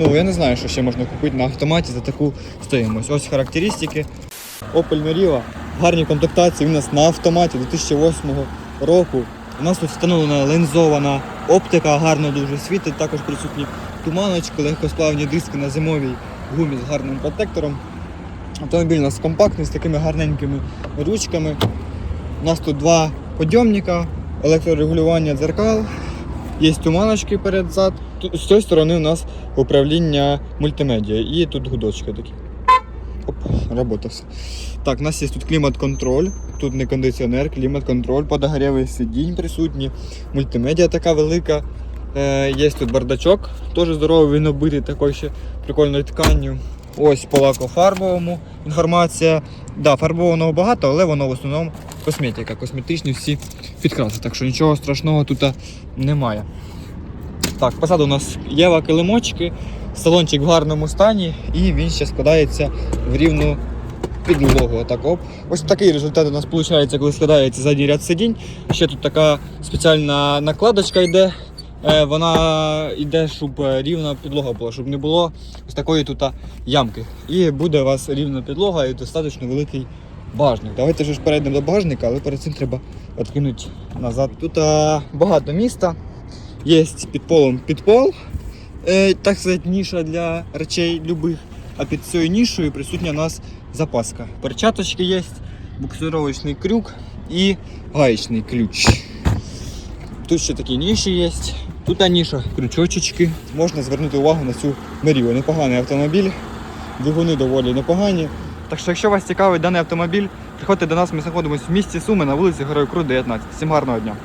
Ну, я не знаю, що ще можна купити на автоматі за таку стоїмость. Ось характеристики. Opel Meriva. Гарні комплектації у нас на автоматі 2008 року. У нас тут встановлена лензована оптика, гарно дуже світить, також присутні туманочки, легкосплавні диски на зимовій гумі з гарним протектором. Автомобіль у нас компактний з такими гарненькими ручками. У нас тут два подйомника, електрорегулювання дзеркал, є туманочки перед зад. З цієї сторони у нас управління мультимедіа і тут гудочки такі. Оп, робота все. Так, у нас є тут клімат-контроль, тут не кондиціонер, клімат-контроль, подогрівий сидінь присутні, мультимедіа така велика. Е, є тут бардачок, теж здоровий, він оббитий такою ще прикольною тканню. Ось по лакофарбовому інформація. Да, фарбованого багато, але воно в основному косметика, косметичні всі підкраси, так що нічого страшного тут немає. Так, позаду у нас Єва килимочки, салончик в гарному стані і він ще складається в рівну підлогу. Отак, оп. Ось такий результат у нас виходить, коли складається задній ряд сидінь. Ще тут така спеціальна накладочка йде. Е, Вона йде, щоб е, рівна підлога була, щоб не було ось такої тут ямки. І буде у вас рівна підлога і достатньо великий багажник. Давайте ж перейдемо до багажника, але перед цим треба відкинути назад. Тут а, багато міста. Є під полом підпол, е, так сказати, ніша для речей любих. А під цією нішою присутня у нас запаска. Перчаточки є, буксировочний крюк і гаечний ключ. Тут ще такі ніші є. Тут ніша, крючочечки. Можна звернути увагу на цю меріву. Непоганий автомобіль, двигуни доволі непогані. Так що, якщо вас цікавить даний автомобіль, приходьте до нас, ми знаходимося в місті Суми на вулиці Герой Крут, 19. Всім гарного дня!